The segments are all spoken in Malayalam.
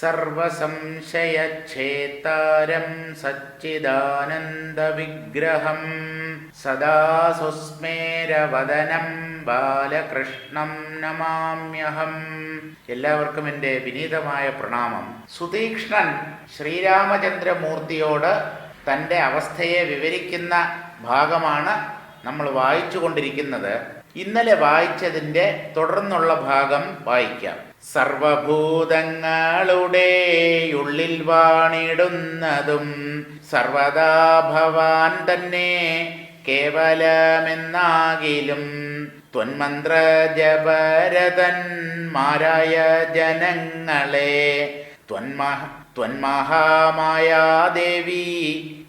സർവസംശയച്ഛേത്താരം സച്ചിദാനന്ദവിഗ്രഹം സദാ സുസ്മേരവദനം ബാലകൃഷ്ണം നമാമ്യഹം. എല്ലാവർക്കും എന്റെ വിനീതമായ പ്രണാമം. സുതീക്ഷ്ണൻ ശ്രീരാമചന്ദ്രമൂർത്തിയോട് തന്റെ അവസ്ഥയെ വിവരിക്കുന്ന ഭാഗമാണ് നമ്മൾ വായിച്ചു കൊണ്ടിരിക്കുന്നത് ഇന്നലെ വായിച്ചതിന്റെ തുടർന്നുള്ള ഭാഗം വായിക്കാം. സർവഭൂതങ്ങളുടെ ഉള്ളിൽ വാണിടുന്നതും സർവദാ ഭവാൻ തന്നെ കേവലമെന്നാകിലും. ത്വന്മന്ത്ര ജപരതന്മാരായ ജനങ്ങളെ ത്വന്മഹ ത്വന്മഹാമായാദേവി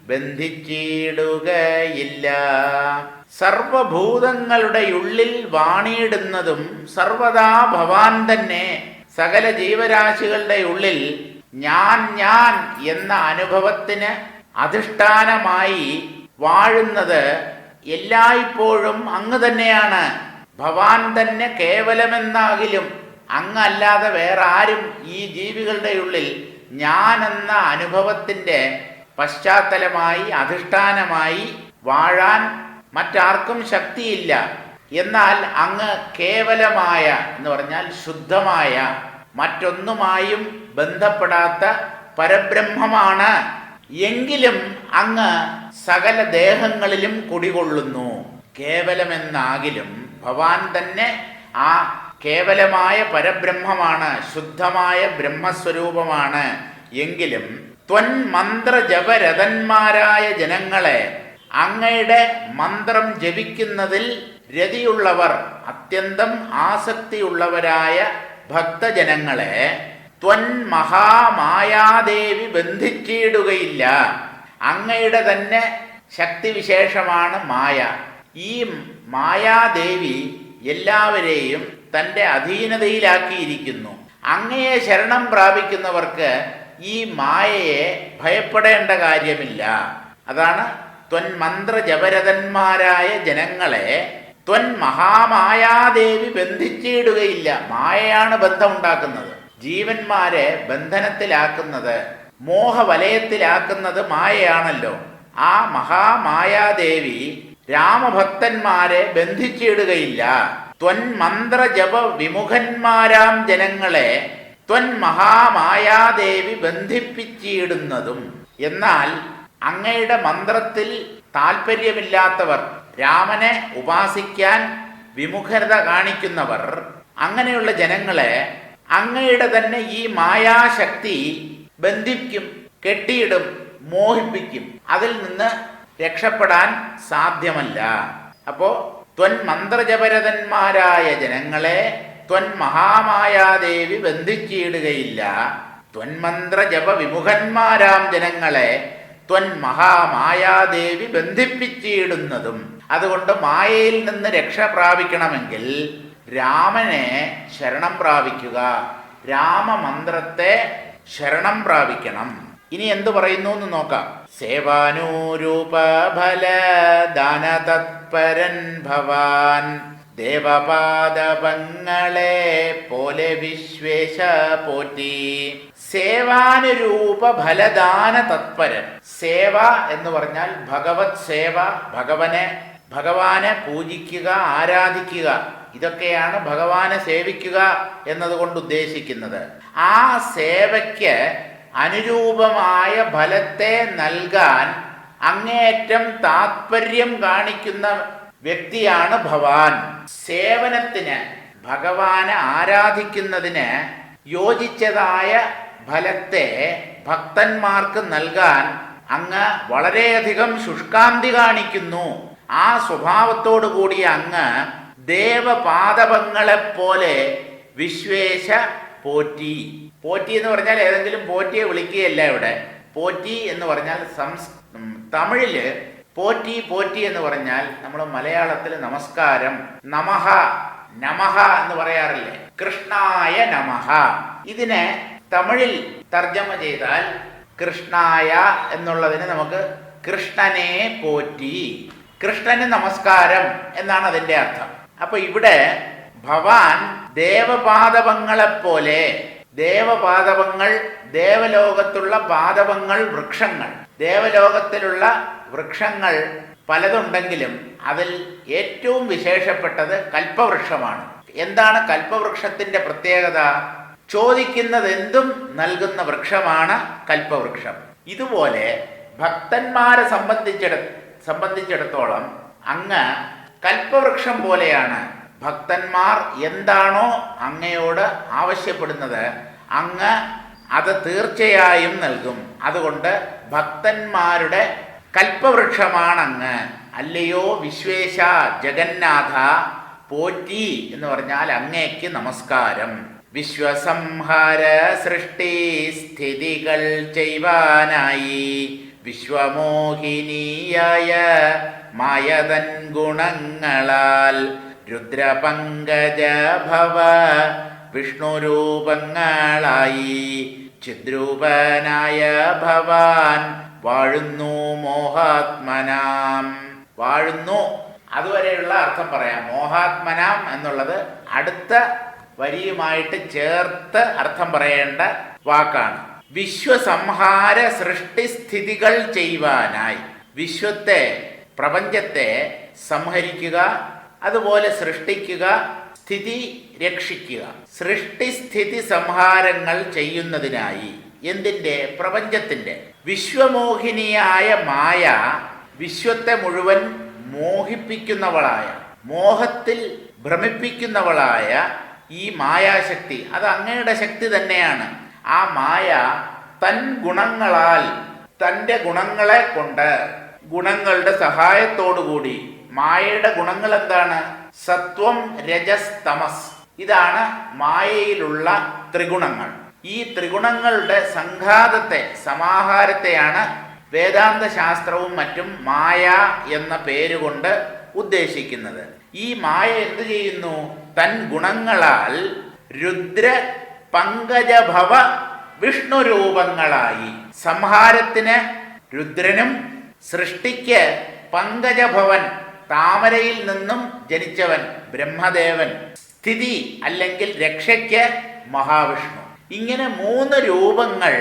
ബന്ധിച്ചിടുകയില്ല. സർവഭൂതങ്ങളുടെ ഉള്ളിൽ വാണിയിടുന്നതും സർവദാ ഭവാൻ തന്നെ സകല ജീവരാശികളുടെ ഉള്ളിൽ ഞാൻ ഞാൻ എന്ന അനുഭവത്തിന് അധിഷ്ഠാനമായി വാഴുന്നത് എല്ലായ്പ്പോഴും അങ്ങ് തന്നെയാണ്. ഭവാൻ തന്നെ കേവലമെന്നാകിലും അങ്ങല്ലാതെ വേറെ ആരും ഈ ജീവികളുടെ ഉള്ളിൽ ഞാൻ എന്ന അനുഭവത്തിന്റെ പശ്ചാത്തലമായി അധിഷ്ഠാനമായി വാഴാൻ മറ്റാർക്കും ശക്തിയില്ല. എന്നാൽ അങ്ങ് കേവലമായ എന്ന് പറഞ്ഞാൽ ശുദ്ധമായ മറ്റൊന്നുമായും ബന്ധപ്പെടാത്ത പരബ്രഹ്മമാണ്. എങ്കിലും അങ്ങ് സകല ദേഹങ്ങളിലും കുടികൊള്ളുന്നു. കേവലമെന്നാകിലും ഭവാൻ തന്നെ ആ കേവലമായ പരബ്രഹ്മമാണ് ശുദ്ധമായ ബ്രഹ്മസ്വരൂപമാണ്. എങ്കിലും ത്വൻ മന്ത്രജപരഥന്മാരായ ജനങ്ങളെ അങ്ങയുടെ മന്ത്രം ജപിക്കുന്നതിൽ രതിയുള്ളവർ അത്യന്തം ആസക്തിയുള്ളവരായ ഭക്തജനങ്ങളെ ത്വൻ മഹാമായാദേവി ബന്ധിച്ചിടുകയില്ല. അങ്ങയുടെ തന്നെ ശക്തിവിശേഷമാണ് മായ. ഈ മായാദേവി എല്ലാവരെയും തന്റെ അധീനതയിലാക്കിയിരിക്കുന്നു. അങ്ങയെ ശരണം പ്രാപിക്കുന്നവർക്ക് ഈ മായയെ ഭയപ്പെടേണ്ട കാര്യമില്ല. അതാണ് ത്വൻ മന്ത്ര ജപരഥന്മാരായ ജനങ്ങളെ ത്വൻ മഹാമായാദേവി ബന്ധിച്ചിടുകയില്ല. മായയാണ് ബന്ധമുണ്ടാക്കുന്നത്. ജീവന്മാരെ ബന്ധനത്തിലാക്കുന്നത് മോഹവലയത്തിലാക്കുന്നത് മായയാണല്ലോ. ആ മഹാമായാദേവി രാമഭക്തന്മാരെ ബന്ധിച്ചിടുകയില്ല. ത്വൻ മന്ത്രജപ വിമുഖന്മാരാം ജനങ്ങളെ ത്വൻ മഹാമായാദേവി ബന്ധിപ്പിച്ചിടുന്നതും. എന്നാൽ അങ്ങയുടെ മന്ത്രത്തിൽ താല്പര്യമില്ലാത്തവർ രാമനെ ഉപാസിക്കാൻ വിമുഖരത കാണിക്കുന്നവർ അങ്ങനെയുള്ള ജനങ്ങളെ അങ്ങയുടെ തന്നെ ഈ മായാശക്തി ബന്ധിക്കും കെട്ടിയിടും മോഹിപ്പിക്കും. അതിൽ നിന്ന് രക്ഷപ്പെടാൻ സാധ്യമല്ല. അപ്പോ ത്വൻ മന്ത്രജപരതന്മാരായ ജനങ്ങളെ ത്വൻ മഹാമായാദേവി ബന്ധിച്ചിടുകയില്ല. ത്വൻ മന്ത്രജപ വിമുഖന്മാരാം ജനങ്ങളെ ത്വൻ മഹാമായാദേവി ബന്ധിപ്പിച്ചിടുന്നതും. അതുകൊണ്ട് മായയിൽ നിന്ന് രക്ഷ പ്രാപിക്കണമെങ്കിൽ രാമനെ ശരണം പ്രാപിക്കുക. രാമമന്ത്രത്തെ ശരണം പ്രാപിക്കണം. ഇനി എന്തു പറയുന്നു എന്ന് നോക്കാം. സേവാനൂരൂപ ഫല ദാന തത്പരൻ ഭവാൻ. ദേവപാദപങ്ങളെ പോലെ വിശ്വേശ പോറ്റി. സേവാനുരൂപ ഫലദാന തത്പരൻ സേവ എന്ന് പറഞ്ഞാൽ ഭഗവത് സേവ ഭഗവനെ ഭഗവാനെ പൂജിക്കുക ആരാധിക്കുക. ഇതൊക്കെയാണ് ഭഗവാനെ സേവിക്കുക എന്നതുകൊണ്ട് ഉദ്ദേശിക്കുന്നത്. ആ സേവയ്ക്ക് അനുരൂപമായ ഫലത്തെ നൽകാൻ അങ്ങേയറ്റം താത്പര്യം കാണിക്കുന്ന വ്യക്തിയാണ് ഭവാൻ. സേവനത്തിന് ഭഗവാനെ ആരാധിക്കുന്നതിന് യോജിച്ചതായ ഫലത്തെ ഭക്തന്മാർക്ക് നൽകാൻ അങ്ങ് വളരെയധികം ശുഷ്കാന്തി കാണിക്കുന്നു. ആ സ്വഭാവത്തോടു കൂടിയ അങ്ങ് ദേവപാദപങ്ങളെപ്പോലെ വിശ്വേശ പോറ്റി. പോറ്റി എന്ന് പറഞ്ഞാൽ ഏതെങ്കിലും പോറ്റിയെ വിളിക്കുകയല്ല ഇവിടെ. പോറ്റി എന്ന് പറഞ്ഞാൽ സംസ് തമിഴിൽ പോറ്റി പോറ്റി എന്ന് പറഞ്ഞാൽ നമ്മൾ മലയാളത്തിൽ നമസ്കാരം നമഹ നമഹ എന്ന് പറയാറില്ലേ? കൃഷ്ണായ നമഹ. ഇതിനെ തമിഴിൽ തർജമ ചെയ്താൽ കൃഷ്ണായ എന്നുള്ളതിന് നമുക്ക് കൃഷ്ണനെ പോറ്റി കൃഷ്ണന് നമസ്കാരം എന്നാണ് അതിന്റെ അർത്ഥം. അപ്പൊ ഇവിടെ ഭവാൻ ദേവപാദവങ്ങളെപ്പോലെ ദേവപാദവങ്ങൾ ദേവലോകത്തുള്ള പാദവങ്ങൾ വൃക്ഷങ്ങൾ ദേവലോകത്തിലുള്ള വൃക്ഷങ്ങൾ പലതുണ്ടെങ്കിലും അതിൽ ഏറ്റവും വിശേഷപ്പെട്ടത് കൽപ്പവൃക്ഷമാണ്. എന്താണ് കൽപ്പവൃക്ഷത്തിന്റെ പ്രത്യേകത? ചോദിക്കുന്നത് എന്തും നൽകുന്ന വൃക്ഷമാണ് കൽപ്പവൃക്ഷം. ഇതുപോലെ ഭക്തന്മാരെ സംബന്ധിച്ചിട സംബന്ധിച്ചിടത്തോളം അങ്ങ് കൽപ്പവൃക്ഷം പോലെയാണ്. ഭക്തന്മാർ എന്താണോ അങ്ങയോട് ആവശ്യപ്പെടുന്നത് അങ്ങ് അത് തീർച്ചയായും നൽകും. അതുകൊണ്ട് ഭക്തന്മാരുടെ കൽപ്പവൃക്ഷമാണങ്ങ്. അല്ലയോ വിശ്വേശ ജഗന്നാഥ പോറ്റി എന്ന് പറഞ്ഞാൽ അങ്ങേക്ക് നമസ്കാരം. വിശ്വസംഹാര സൃഷ്ടി സ്ഥിതികൾ ചെയ്യുവാനായി വിശ്വമോഹിനിയായ മായതൻ ഗുണങ്ങളാൽ രുദ്രപങ്കജ ഭവ വിഷ്ണുരൂപങ്ങളായി ചിദ്രൂപനായ ഭവാൻ വാഴുന്നു മോഹാത്മനാം. വാഴുന്നു. അതുവരെയുള്ള അർത്ഥം പറയാം. മോഹാത്മനാം എന്നുള്ളത് അടുത്ത വരിയുമായിട്ട് ചേർത്ത് അർത്ഥം പറയേണ്ട വാക്കാണ്. വിശ്വസംഹാര സൃഷ്ടിസ്ഥിതികൾ ചെയ്യുവാനായി വിശ്വത്തെ പ്രപഞ്ചത്തെ സംഹരിക്കുക അതുപോലെ സൃഷ്ടിക്കുക സ്ഥിതി രക്ഷിക്കുക. സൃഷ്ടിസ്ഥിതി സംഹാരങ്ങൾ ചെയ്യുന്നതിനായി എന്തിന്റെ? പ്രപഞ്ചത്തിന്റെ. വിശ്വമോഹിനിയായ മായ വിശ്വത്തെ മുഴുവൻ മോഹിപ്പിക്കുന്നവളായ മോഹത്തിൽ ഭ്രമിപ്പിക്കുന്നവളായ ഈ മായാശക്തി അത് അങ്ങയുടെ ശക്തി തന്നെയാണ്. ആ മായ തൻ ഗുണങ്ങളാൽ തന്റെ ഗുണങ്ങളെ കൊണ്ട് ഗുണങ്ങളുടെ സഹായത്തോടുകൂടി മായയുടെ ഗുണങ്ങൾ എന്താണ്? സത്വം രജസ് തമസ് ഇതാണ് മായയിലുള്ള ത്രിഗുണങ്ങൾ. ഈ ത്രിഗുണങ്ങളുടെ സംഘാതത്തെ സമാഹാരത്തെയാണ് വേദാന്ത ശാസ്ത്രവും മറ്റും മായ എന്ന പേരുകൊണ്ട് ഉദ്ദേശിക്കുന്നത്. ഈ മായ എന്ത് ചെയ്യുന്നു? തൻ ഗുണങ്ങളാൽ രുദ്ര പങ്കജഭവ വിഷ്ണു രൂപങ്ങളായി. സംഹാരത്തിന് രുദ്രനും സൃഷ്ടിക്ക് പങ്കജഭവൻ താമരയിൽ നിന്നും ജനിച്ചവൻ ബ്രഹ്മദേവൻ. സ്ഥിതി അല്ലെങ്കിൽ രക്ഷയ്ക്ക് മഹാവിഷ്ണു. ഇങ്ങനെ മൂന്ന് രൂപങ്ങൾ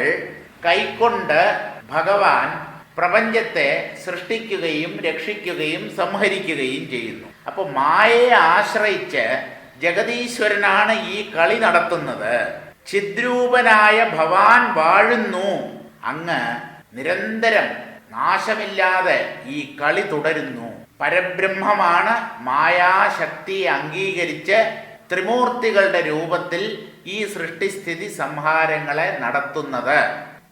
കൈക്കൊണ്ട് ഭഗവാൻ പ്രപഞ്ചത്തെ സൃഷ്ടിക്കുകയും രക്ഷിക്കുകയും സംഹരിക്കുകയും ചെയ്യുന്നു. അപ്പോൾ മായയെ ആശ്രയിച്ച് ജഗതീശ്വരനാണ് ഈ കളി നടത്തുന്നത്. ചിദ്രൂപനായ ഭവാൻ വാഴുന്നു. അങ്ങ് നിരന്തരം നാശമില്ലാതെ ഈ കളി തുടരുന്നു. പരബ്രഹ്മമാണ് മായാശക്തിയെ അംഗീകരിച്ച് ത്രിമൂർത്തികളുടെ രൂപത്തിൽ ഈ സൃഷ്ടിസ്ഥിതി സംഹാരങ്ങളെ നടത്തുന്നത്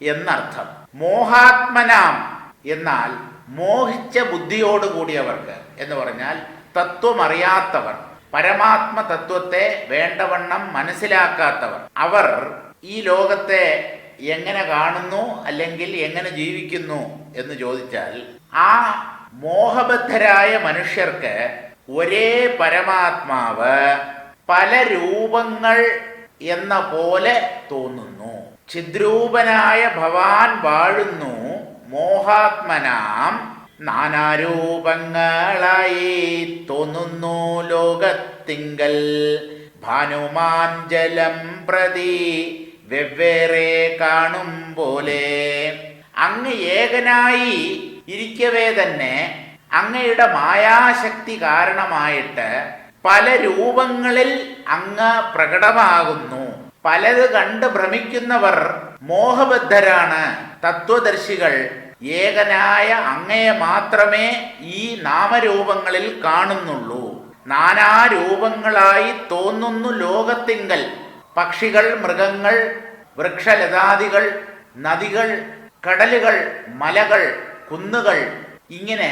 എന്നർത്ഥം. മോഹാത്മനാം എന്നാൽ മോഹിച്ച ബുദ്ധിയോടുകൂടിയവർക്ക് എന്ന് പറഞ്ഞാൽ തത്വമറിയാത്തവർ. പരമാത്മ തത്വത്തെ വേണ്ടവണ്ണം മനസ്സിലാക്കാത്തവർ. അവർ ഈ ലോകത്തെ എങ്ങനെ കാണുന്നു അല്ലെങ്കിൽ എങ്ങനെ ജീവിക്കുന്നു എന്ന് ചോദിച്ചാൽ ആ മോഹബദ്ധരായ മനുഷ്യർക്ക് ഒരേ പരമാത്മാവ് പല രൂപങ്ങൾ എന്ന പോലെ തോന്നുന്നു. ചിദ്രൂപനായ ഭവാൻ വാഴുന്നു. മോഹാത്മനാം നാനാരൂപങ്ങളായി തോന്നുന്നു ലോകത്തിങ്കൽ. ഭാനുമാഞ്ചലം പ്രതി വെവ്വേറെ കാണും പോലെ. അങ്ങ് ഏകനായി ഇരിക്കവേ തന്നെ. അങ്ങയുടെ മായാശക്തി കാരണമായിട്ട് പല രൂപങ്ങളിൽ അങ്ങ് പ്രകടമാകുന്നു. പലത് കണ്ട് ഭ്രമിക്കുന്നവർ മോഹബദ്ധരാണ് തത്വദർശികൾ. ഏകനായ അങ്ങയെ മാത്രമേ ഈ നാമരൂപങ്ങളിൽ കാണുന്നുള്ളൂ. നാനാരൂപങ്ങളായി തോന്നുന്നു ലോകത്തിങ്കൽ. പക്ഷികൾ മൃഗങ്ങൾ വൃക്ഷലതാദികൾ നദികൾ കടലുകൾ മലകൾ കുന്നുകൾ ഇങ്ങനെ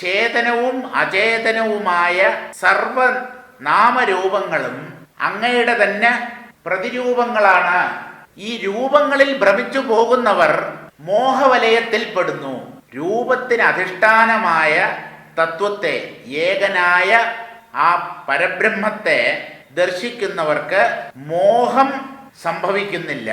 ചേതനവും അചേതനവുമായ സർവ നാമരൂപങ്ങളും അങ്ങയുടെ തന്നെ പ്രതിരൂപങ്ങളാണ്. ഈ രൂപങ്ങളിൽ ഭ്രമിച്ചു പോകുന്നവർ മോഹവലയത്തിൽപ്പെടുന്നു. രൂപത്തിന് അധിഷ്ഠാനമായ തത്വത്തെ ഏകനായ ആ പരബ്രഹ്മത്തെ ദർശിക്കുന്നവർക്ക് മോഹം സംഭവിക്കുന്നില്ല.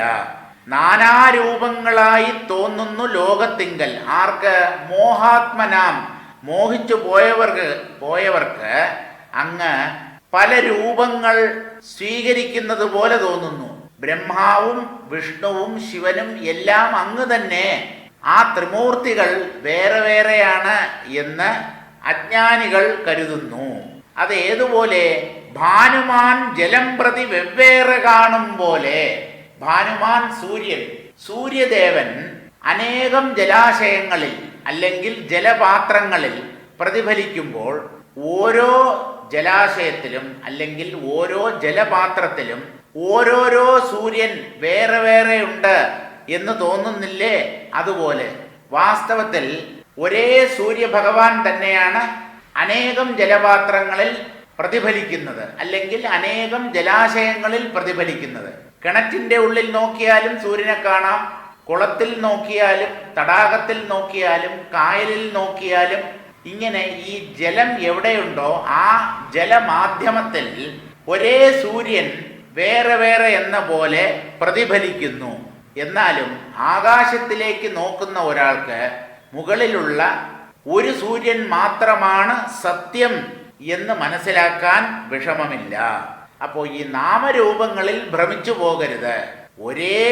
നാനാരൂപങ്ങളായി തോന്നുന്നു ലോകത്തിങ്കൽ. ആർക്ക്? മോഹാത്മനാം. മോഹിച്ചു പോയവർക്ക് പോയവർക്ക് അങ്ങ് പല രൂപങ്ങൾ സ്വീകരിക്കുന്നത് പോലെ തോന്നുന്നു. ബ്രഹ്മാവും വിഷ്ണുവും ശിവനും എല്ലാം അങ്ങ് തന്നെ. ആ ത്രിമൂർത്തികൾ വേറെ വേറെയാണ് എന്ന് അജ്ഞാനികൾ കരുതുന്നു. അത് ഏതുപോലെ? ഭാനുമാൻ ജലം പ്രതി വെവ്വേറെ കാണും പോലെ. ഭാനുമാൻ സൂര്യൻ സൂര്യദേവൻ അനേകം ജലാശയങ്ങളിൽ അല്ലെങ്കിൽ ജലപാത്രങ്ങളിൽ പ്രതിഫലിക്കുമ്പോൾ ഓരോ ജലാശയത്തിലും അല്ലെങ്കിൽ ഓരോ ജലപാത്രത്തിലും ഓരോരോ സൂര്യൻ വേറെ വേറെ ഉണ്ട് എന്ന് തോന്നുന്നില്ലേ? അതുപോലെ വാസ്തവത്തിൽ ഒരേ സൂര്യഭഗവാൻ തന്നെയാണ് അനേകം ജലപാത്രങ്ങളിൽ പ്രതിഫലിക്കുന്നത് അല്ലെങ്കിൽ അനേകം ജലാശയങ്ങളിൽ പ്രതിഫലിക്കുന്നത്. കിണറ്റിന്റെ ഉള്ളിൽ നോക്കിയാലും സൂര്യനെ കാണാം കുളത്തിൽ നോക്കിയാലും തടാകത്തിൽ നോക്കിയാലും കായലിൽ നോക്കിയാലും ഇങ്ങനെ ഈ ജലം എവിടെയുണ്ടോ ആ ജലമാധ്യമത്തിൽ ഒരേ സൂര്യൻ വേറെ വേറെ എന്ന പോലെ പ്രതിഫലിക്കുന്നു. എന്നാലും ആകാശത്തിലേക്ക് നോക്കുന്ന ഒരാൾക്ക് മുകളിലുള്ള ഒരു സൂര്യൻ മാത്രമാണ് സത്യം എന്ന് മനസ്സിലാക്കാൻ വിഷമമില്ല. അപ്പോൾ ഈ നാമരൂപങ്ങളിൽ ഭ്രമിച്ചു പോകരുത്. ഒരേ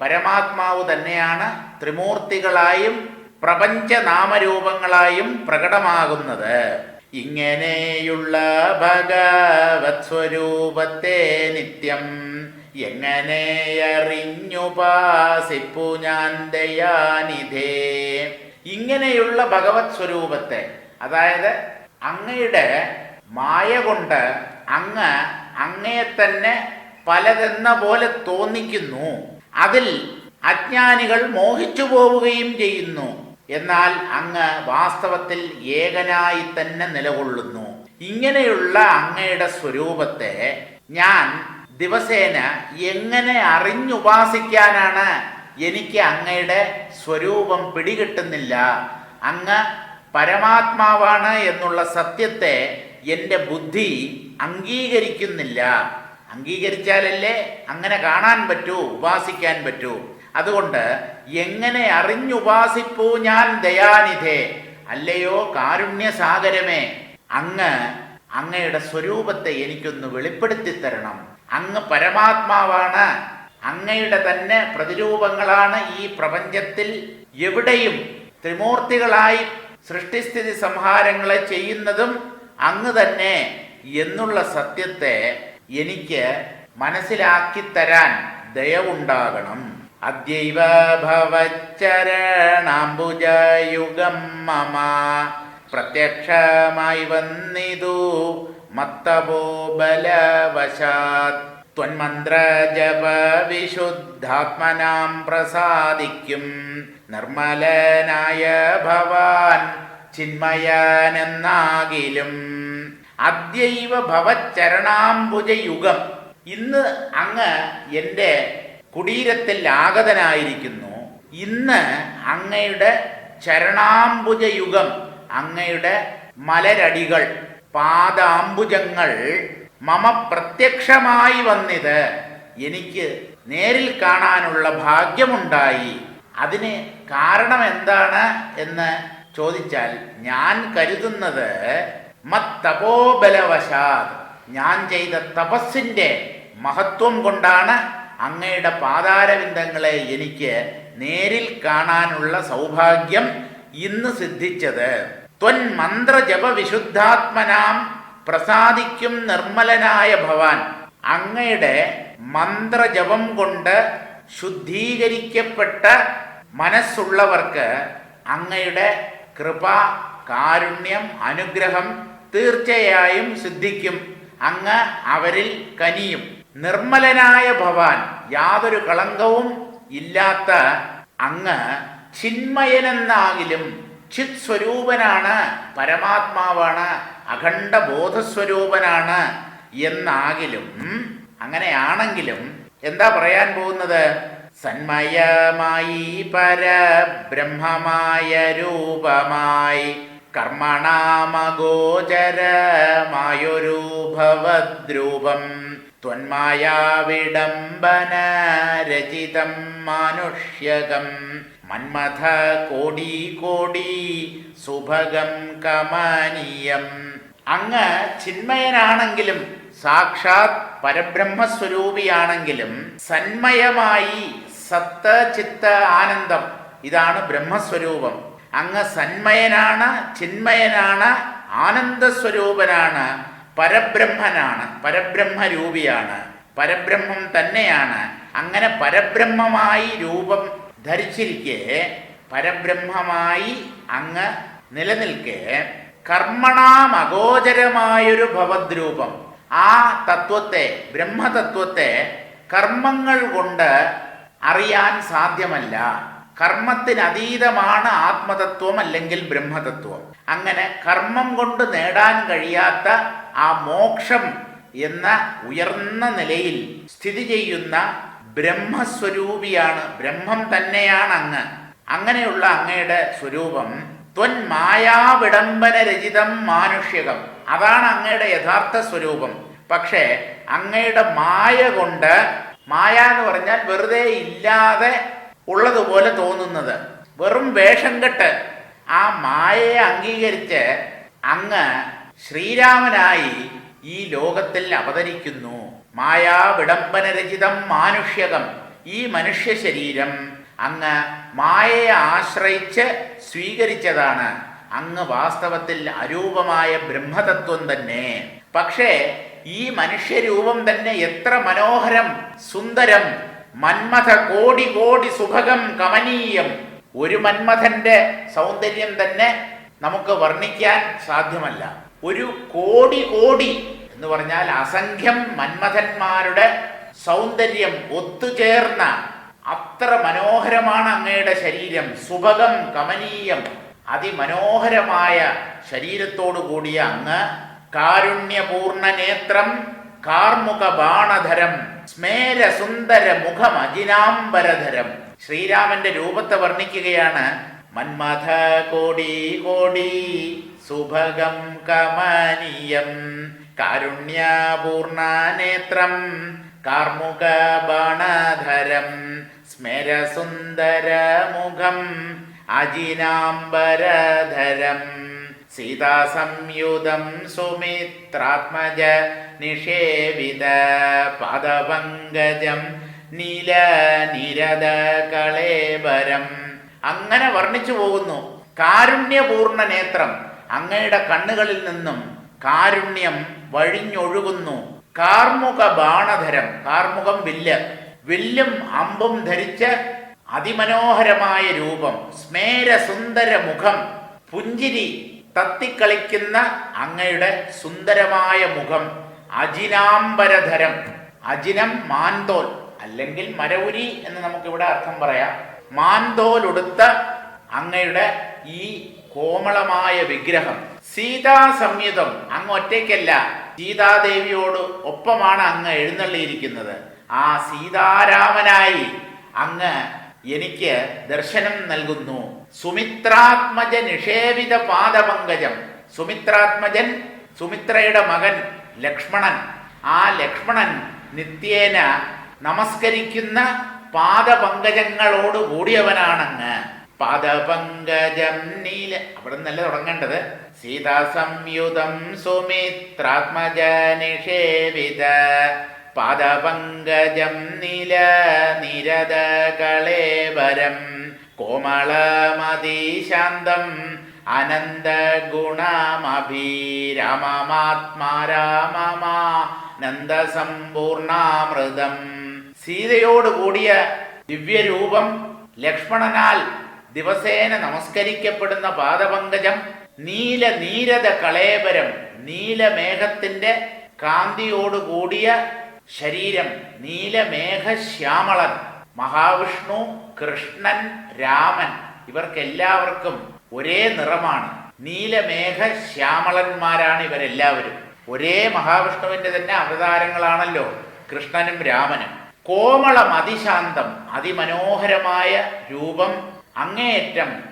പരമാത്മാവ് തന്നെയാണ് ത്രിമൂർത്തികളായും പ്രപഞ്ച നാമരൂപങ്ങളായും പ്രകടമാകുന്നത്. ഇങ്ങനെയുള്ള ഭഗവത് സ്വരൂപത്തെ നിത്യം എങ്ങനെ അറിഞ്ഞുപാസിപ്പു ഞാൻ ദയാനിധേ? ഇങ്ങനെയുള്ള ഭഗവത് സ്വരൂപത്തെ അതായത് അങ്ങയുടെ മായ കൊണ്ട് അങ്ങ് അങ്ങയെ തന്നെ പലതെന്ന പോലെ തോന്നിക്കുന്നു. അതിൽ അജ്ഞാനികൾ മോഹിച്ചു പോവുകയും ചെയ്യുന്നു. എന്നാൽ അങ്ങ് വാസ്തവത്തിൽ ഏകനായി തന്നെ നിലകൊള്ളുന്നു. ഇങ്ങനെയുള്ള അങ്ങയുടെ സ്വരൂപത്തെ ഞാൻ ദിവസേന എങ്ങനെ അറിഞ്ഞുപാസിക്കാനാണ് എനിക്ക് അങ്ങയുടെ സ്വരൂപം പിടികിട്ടുന്നില്ല. അങ്ങ് പരമാത്മാവാണ് എന്നുള്ള സത്യത്തെ എന്റെ ബുദ്ധി അംഗീകരിക്കുന്നില്ല. അംഗീകരിച്ചാലല്ലേ അങ്ങനെ കാണാൻ പറ്റൂ ഉപാസിക്കാൻ പറ്റൂ. അതുകൊണ്ട് എങ്ങനെ അറിഞ്ഞുപാസിപ്പൂ ഞാൻ ദയാനിധേ? അല്ലയോ കാരുണ്യസാഗരമേ? അങ്ങ് അങ്ങയുടെ സ്വരൂപത്തെ എനിക്കൊന്ന് വെളിപ്പെടുത്തി തരണം അങ്ങ് പരമാത്മാവാണ്. അങ്ങയുടെ തന്നെ പ്രതിരൂപങ്ങളാണ് ഈ പ്രപഞ്ചത്തിൽ എവിടെയും. ത്രിമൂർത്തികളായി സൃഷ്ടിസ്ഥിതി സംഹാരങ്ങളെ ചെയ്യുന്നതും അങ്ങ് തന്നെ എന്നുള്ള സത്യത്തെ എനിക്ക് മനസ്സിലാക്കി തരാൻ ദയവുണ്ടാകണം. അദ്യൈവ ഭവച്ചരണാംബുജയുഗം മമ. പ്രത്യക്ഷമായി വന്നിതു മത്തപോബലവശാത്. ത്വന്മന്ത്രജപ ത്വന്മന്ത്ര ജപ വിശുദ്ധാത്മനാം പ്രസാദിക്കും. നിർമ്മലനായ ഭവാൻ ചിന്മയാനെന്നാകിലും. അദ്യൈവ ഭവച്ചരണാംബുജയുഗം. ഇന്ന് അങ്ങ് എന്റെ കുടീരത്തിൽ ആഗതനായിരിക്കുന്നു. ഇന്ന് അങ്ങയുടെ ചരണാംബുജയുഗം അങ്ങയുടെ മലരടികൾ പാദാംബുജങ്ങൾ മമ പ്രത്യക്ഷമായി വന്നിത് എനിക്ക് നേരിൽ കാണാനുള്ള ഭാഗ്യമുണ്ടായി. അതിന് കാരണം എന്താണ് എന്ന് ചോദിച്ചാൽ ഞാൻ കരുതുന്നത് മത്തപോബലവശാത് ഞാൻ ചെയ്ത തപസ്സിന്റെ മഹത്വം കൊണ്ടാണ് അങ്ങയുടെ പാതാരവിന്ദങ്ങളെ എനിക്ക് നേരിൽ കാണാനുള്ള സൗഭാഗ്യം ഇന്ന് സിദ്ധിച്ചത്. ത്വൻ മന്ത്രജപ വിശുദ്ധാത്മനാം പ്രസാദിക്കും നിർമ്മലനായ ഭവാൻ. അങ്ങയുടെ മന്ത്രജപം കൊണ്ട് ശുദ്ധീകരിക്കപ്പെട്ട മനസ്സുള്ളവർക്ക് അങ്ങയുടെ കൃപ കാരുണ്യം അനുഗ്രഹം തീർച്ചയായും സിദ്ധിക്കും. അങ്ങ് അവരിൽ കനിയും. നിർമ്മലനായ ഭവാൻ യാതൊരു കളങ്കവും ഇല്ലാത്ത അങ്ങ് ചിന്മയനെന്നാകിലും ചിത് സ്വരൂപനാണ് പരമാത്മാവാണ് അഖണ്ഡ ബോധസ്വരൂപനാണ് എന്നാകിലും അങ്ങനെയാണെങ്കിലും എന്താ പറയാൻ പോകുന്നത്? സന്മയമായി പരബ്രഹ്മമായ രൂപമായി കർമ്മണാമഗോചരമായൊരു ഭവദ്രൂപം രചിതം മാനുഷ്യകം മന്മഥ കോടി കോടി സുഭഗം കമനീയം. അങ്ങ് ചിന്മയനാണെങ്കിലും സാക്ഷാത് പരബ്രഹ്മസ്വരൂപിയാണെങ്കിലും സന്മയമായി സത്ത് ചിത്ത ആനന്ദം ഇതാണ് ബ്രഹ്മസ്വരൂപം. അങ്ങ് സന്മയനാണ് ചിന്മയനാണ് ആനന്ദസ്വരൂപനാണ് പരബ്രഹ്മനാണ് പരബ്രഹ്മരൂപിയാണ് പരബ്രഹ്മം തന്നെയാണ്. അങ്ങനെ പരബ്രഹ്മമായി രൂപം ധരിച്ചിരിക്കെ പരബ്രഹ്മമായി അങ്ങ് നിലനിൽക്കെ കർമ്മണാം അഗോചരമായൊരു ഭവദ്രൂപം. ആ തത്വത്തെ ബ്രഹ്മതത്വത്തെ കർമ്മങ്ങൾ കൊണ്ട് അറിയാൻ സാധ്യമല്ല. കർമ്മത്തിനതീതമാണ് ആത്മതത്വം അല്ലെങ്കിൽ ബ്രഹ്മതത്വം. അങ്ങനെ കർമ്മം കൊണ്ട് നേടാൻ കഴിയാത്ത ആ മോക്ഷം എന്ന ഉയർന്ന നിലയിൽ സ്ഥിതി ചെയ്യുന്ന ബ്രഹ്മസ്വരൂപിയാണ്. ബ്രഹ്മം തന്നെയാണ് അങ്ങ് അങ്ങനെയുള്ള അങ്ങയുടെ സ്വരൂപം ത്വൻ മായാവിടംബന രചിതം മാനുഷ്യകം. അതാണ് അങ്ങയുടെ യഥാർത്ഥ സ്വരൂപം. പക്ഷേ അങ്ങയുടെ മായ കൊണ്ട് മായ എന്ന് പറഞ്ഞാൽ വെറുതെ ഇല്ലാതെ ഉള്ളതുപോലെ തോന്നുന്നത്. വെറും വേഷം കെട്ട് ആ മായയെ അംഗീകരിച്ച് അങ്ങ് ശ്രീരാമനായി ഈ ലോകത്തിൽ അവതരിക്കുന്നു. മായാ വിടംബനരചിതം മാനുഷ്യകം. ഈ മനുഷ്യ ശരീരം അങ്ങ് മായയെ ആശ്രയിച്ച് സ്വീകരിച്ചതാണ്. അങ്ങ് വാസ്തവത്തിൽ അരൂപമായ ബ്രഹ്മതത്വം തന്നെ. പക്ഷേ ഈ മനുഷ്യരൂപം തന്നെ എത്ര മനോഹരം സുന്ദരം. മന്മഥ കോടി കോടി സുഭകം കമനീയം. ഒരു മന്മഥന്റെ സൗന്ദര്യം തന്നെ നമുക്ക് വർണിക്കാൻ സാധ്യമല്ല. ഒരു കോടി കോടി എന്ന് പറഞ്ഞാൽ അസംഖ്യം മന്മഥന്മാരുടെ സൗന്ദര്യം ഒത്തുചേർന്ന അത്ര മനോഹരമാണ് അങ്ങയുടെ ശരീരം. സുഭകം കമനീയം. അതിമനോഹരമായ ശരീരത്തോടു കൂടിയ അങ്ങ് കാരുണ്യപൂർണ നേത്രം കാർമുക ബാണധരം സ്മേര സുന്ദര മുഖം അജിനാംബരധരം ശ്രീരാമന്റെ രൂപത്തെ വർണിക്കുകയാണ് മന്മഥ കോടി കോടി. സുഭഗം കമനീയം കാരുണ്യപൂർണ നേത്രം സ്മരസുന്ദരമുഖം അജിനാംബരധരം സീതാസംയുതം സുമിത്രാത്മജ നിഷേവിത പദപങ്കജം നീല നിരത കളേബരം അങ്ങനെ വർണിച്ചു പോകുന്നു. കാരുണ്യപൂർണ നേത്രം. അങ്ങയുടെ കണ്ണുകളിൽ നിന്നും കാരുണ്യം വഴിഞ്ഞൊഴുകുന്നു. കാർമുക ബാണധരം കാർമുഖം വില്ല്. വില്ലും അമ്പും ധരിച്ച് അതിമനോഹരമായ രൂപം സ്മേരസുന്ദര മുഖം പുഞ്ചിരി തത്തിക്കളിക്കുന്ന അങ്ങയുടെ സുന്ദരമായ മുഖം അജിനാംബരധരം. അജിനം മാൻതോൽ അല്ലെങ്കിൽ മരവുരി എന്ന് നമുക്കിവിടെ അർത്ഥം പറയാം. മാൻതോൽ ഉടുത്ത അങ്ങയുടെ ഈ കോമളമായ വിഗ്രഹം. സീതാ സംയുതം അങ്ങ് ഒറ്റയ്ക്കല്ല സീതാദേവിയോട് ഒപ്പമാണ് അങ്ങ് എഴുന്നള്ളിയിരിക്കുന്നത്. ആ സീതാരാമനായി അങ്ങ് എനിക്ക് ദർശനം നൽകുന്നു. സുമിത്രാത്മജ നിഷേവിത പാദപങ്കജം. സുമിത്രാത്മജൻ സുമിത്രയുടെ മകൻ ലക്ഷ്മണൻ. ആ ലക്ഷ്മണൻ നിത്യേന നമസ്കരിക്കുന്ന പാദപങ്കജങ്ങളോട് കൂടിയവനാണങ്ങ്. പാദപങ്കജം നീല. അവിടെ നിന്നല്ല തുടങ്ങേണ്ടത്? സീതാസംയുതം സംയുതം സുമിത്രാത്മജനിഷേവിത പാദപങ്കജം നീല നിരത കളേവരം കോമളമതിശാന്തം അനന്ത സമ്പൂർണാമൃതം സീതയോട് കൂടിയ ദിവ്യരൂപം ലക്ഷ്മണനാൽ ദിവസേന നമസ്കരിക്കപ്പെടുന്ന പാദപങ്കജം നീല നീരത കളേബരം നീലമേഘത്തിന്റെ കാന്തിയോടുകൂടിയ ശരീരം നീലമേഘശ്യാമളൻ മഹാവിഷ്ണു കൃഷ്ണൻ രാമൻ ഇവർക്കെല്ലാവർക്കും ഒരേ നിറമാണ്. നീലമേഘ ശ്യാമളന്മാരാണ് ഇവരെല്ലാവരും. ഒരേ മഹാവിഷ്ണുവിന്റെ തന്നെ അവതാരങ്ങളാണല്ലോ കൃഷ്ണനും രാമനും. കോമളം അതിശാന്തം അതിമനോഹരമായ രൂപം അങ്ങേയറ്റം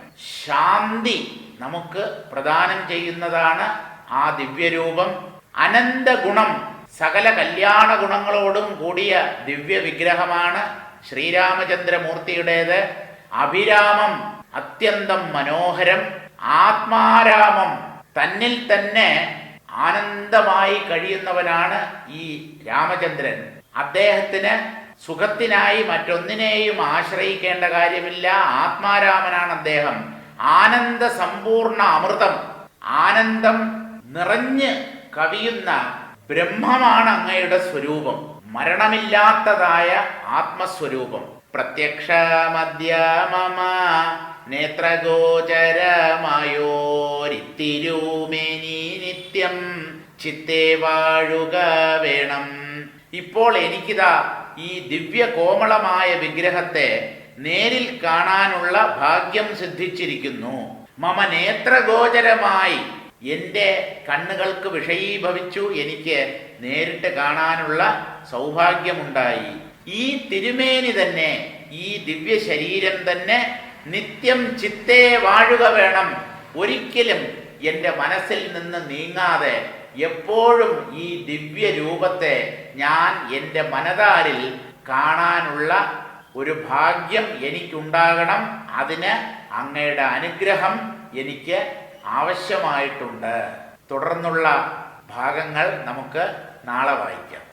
ശാന്തി നമുക്ക് പ്രദാനം ചെയ്യുന്നതാണ് ആ ദിവ്യരൂപം. അനന്ത ഗുണം സകല കല്യാണ ഗുണങ്ങളോടും കൂടിയ ദിവ്യ വിഗ്രഹമാണ് ശ്രീരാമചന്ദ്രമൂർത്തിയുടേത്. അഭിരാമം അത്യന്തം മനോഹരം. ആത്മാരാമം തന്നിൽ തന്നെ ആനന്ദമായി കഴിയുന്നവനാണ് ഈ രാമചന്ദ്രൻ. അദ്ദേഹത്തിന് സുഖത്തിനായി മറ്റൊന്നിനെയും ആശ്രയിക്കേണ്ട കാര്യമില്ല. ആത്മാരാമനാണ് അദ്ദേഹം. ആനന്ദ സമ്പൂർണ അമൃതം. ആനന്ദം നിറഞ്ഞ് കവിയുന്ന ബ്രഹ്മമാണ് അങ്ങയുടെ സ്വരൂപം. മരണമില്ലാത്തതായ ആത്മസ്വരൂപം. പ്രത്യക്ഷ മധ്യ മമ നേത്രഗോചരമായോരിത്തിരൂമേനി നിത്യം ചിത്തേ വാഴുക വേണം. ഇപ്പോൾ എനിക്കിതാ ഈ ദിവ്യ കോമളമായ വിഗ്രഹത്തെ നേരിൽ കാണാനുള്ള ഭാഗ്യം സിദ്ധിച്ചിരിക്കുന്നു. മമ നേത്രഗോചരമായി എന്റെ കണ്ണുകൾക്ക് വിഷയീഭവിച്ചു. എനിക്ക് നേരിട്ട് കാണാനുള്ള സൗഭാഗ്യമുണ്ടായി. ഈ തിരുമേനി തന്നെ ഈ ദിവ്യ ശരീരം തന്നെ നിത്യം ചിത്തേ വാഴുക വേണം. ഒരിക്കലും എന്റെ മനസ്സിൽ നിന്ന് നീങ്ങാതെ എപ്പോഴും ഈ ദിവ്യ രൂപത്തെ ഞാൻ എന്റെ മനതാരിൽ കാണാനുള്ള ഒരു ഭാഗ്യം എനിക്കുണ്ടാകണം. അതിന് അങ്ങയുടെ അനുഗ്രഹം എനിക്ക് ആവശ്യമായിട്ടുണ്ട്. തുടർന്നുള്ള ഭാഗങ്ങൾ നമുക്ക് നാളെ വായിക്കാം.